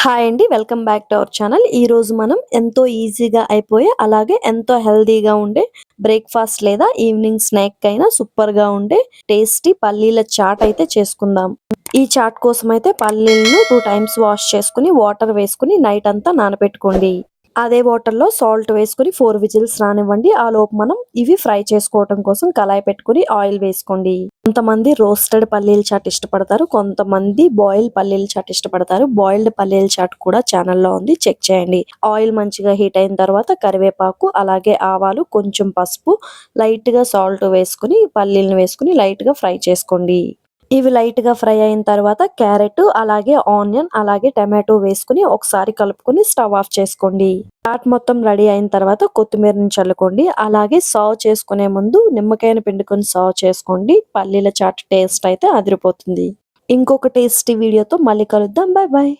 Hi అండి welcome back to our channel. ఈ రోజు మనం ఎంతో ఈజీగా అయిపోయే అలాగే ఎంతో హెల్దీగా ఉండే బ్రేక్ఫాస్ట్ లేదా ఈవినింగ్ స్నాక్ అయినా సూపర్గా ఉండే టేస్టీ పల్లీల చాట్ అయితే చేసుకుందాం. ఈ చాట్ కోసం అయితే పల్లీలను టూ టైమ్స్ వాష్ చేసుకుని వాటర్ వేసుకుని నైట్ అంతా నానబెట్టుకోండి. అదే వాటర్లో సాల్ట్ వేసుకుని ఫోర్ విజిల్స్ రానివ్వండి. ఆ లోపు మనం ఇవి ఫ్రై చేసుకోవటం కోసం కళాయి పెట్టుకుని ఆయిల్ వేసుకోండి. కొంతమంది రోస్టెడ్ పల్లీల చాట్ ఇష్టపడతారు కొంతమంది బాయిల్ పల్లీల చాట్ ఇష్టపడతారు. బాయిల్డ్ పల్లీల చాట్ కూడా ఛానల్లో ఉంది చెక్ చేయండి. ఆయిల్ మంచిగా హీట్ అయిన తర్వాత కరివేపాకు అలాగే ఆవాలు కొంచెం పసుపు లైట్గా సాల్ట్ వేసుకుని పల్లీలను వేసుకుని లైట్గా ఫ్రై చేసుకోండి. ఇవి లైట్గా ఫ్రై అయిన తర్వాత క్యారెట్ అలాగే ఆనియన్ అలాగే టమాటో వేసుకుని ఒకసారి కలుపుకొని స్టవ్ ఆఫ్ చేసుకోండి. చాట్ మొత్తం రెడీ అయిన తర్వాత కొత్తిమీరని చల్లుకోండి. అలాగే సర్వ్ చేసుకునే ముందు నిమ్మకాయను పిండుకొని సర్వ్ చేసుకోండి. పల్లీల చాట్ టేస్ట్ అయితే అదిరిపోతుంది. ఇంకొక టేస్టీ వీడియోతో మళ్ళీ కలుద్దాం. Bye bye